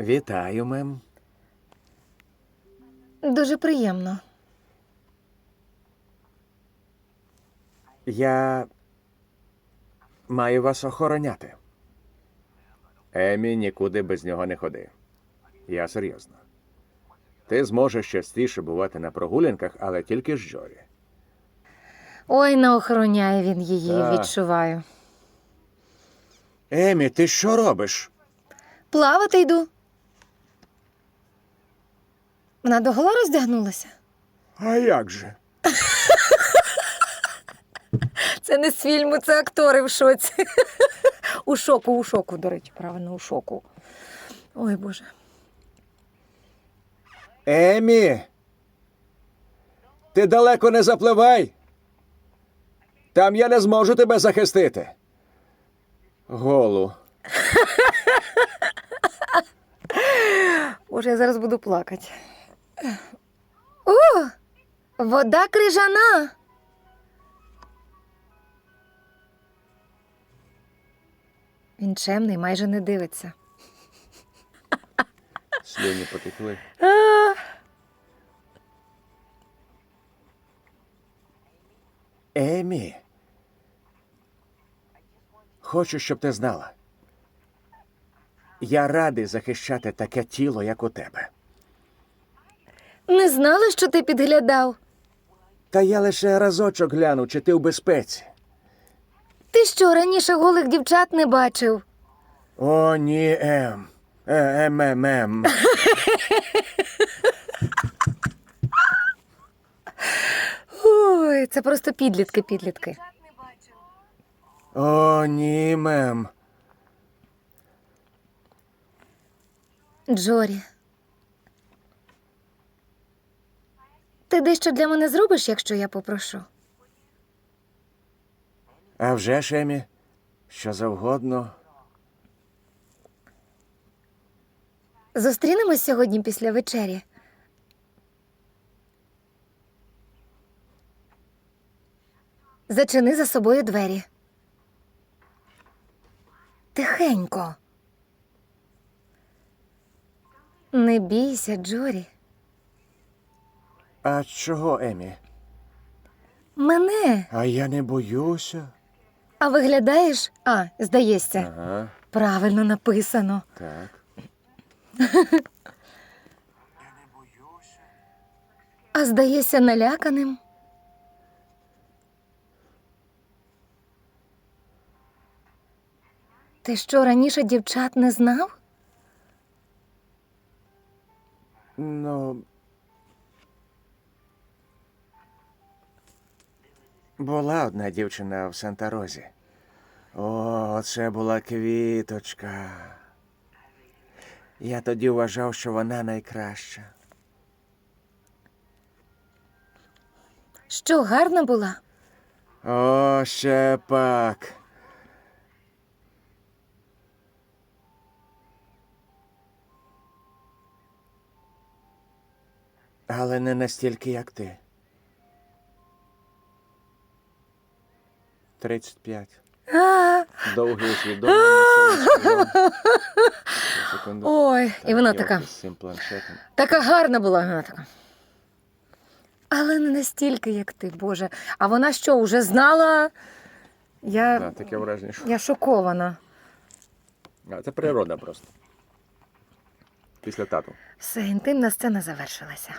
Вітаю, мем. Дуже приємно. Я маю вас охороняти. Емі нікуди без нього не ходи. Я серйозно. Ти зможеш частіше бувати на прогулянках, але тільки з Джорі. Ой, не охороняє він її, Так. відчуваю. Емі, ти що робиш? Плавати йду. Вона догола роздягнулася. А як же? Це не з фільму, це актори в шоці. У шоку, у шоку, до речі, правильно, у шоку. Ой, Боже. Емі. Ти далеко не запливай. Там я не зможу тебе захистити. Голу. Боже, я зараз буду плакати. О! Вода крижана. Він чемний, майже не дивиться. Слюні потекли. Емі. Хочу, щоб ти знала. Я радий захищати таке тіло, як у тебе. Не знала, що ти підглядав. Та я лише разочок гляну, чи ти в безпеці. Ти що, раніше голих дівчат не бачив? О, ні, Ем. Е, ем, ем, ем. Ой, це просто підлітки, підлітки. О, ні, мем. Джорі. Ти дещо для мене зробиш, якщо я попрошу? А вже ж, Емі, що завгодно. Зустрінемось сьогодні після вечері. Зачини за собою двері. Тихенько. Не бійся, Джорі. А чого, Емі? Мене. А я не боюся. А виглядаєш? А, здається, Ага, правильно написано. так. А здається, наляканим. Ти що, раніше дівчат не знав? Ну. Була одна дівчина в Санта-Розі. О, це була квіточка. Я тоді вважав, що вона найкраща. Що гарна була? О, ще пак. Але не настільки, як ти. Тридцять п'ять. А, Довгий усвідомлення. Ой, і вона така, з цим планшетом. така гарна була. Вона така. Але не настільки, як ти, Боже. А вона що, вже знала? Я, Да, таке враження, що я шокована. А, це природа просто. Після тату. Все, інтимна сцена завершилася.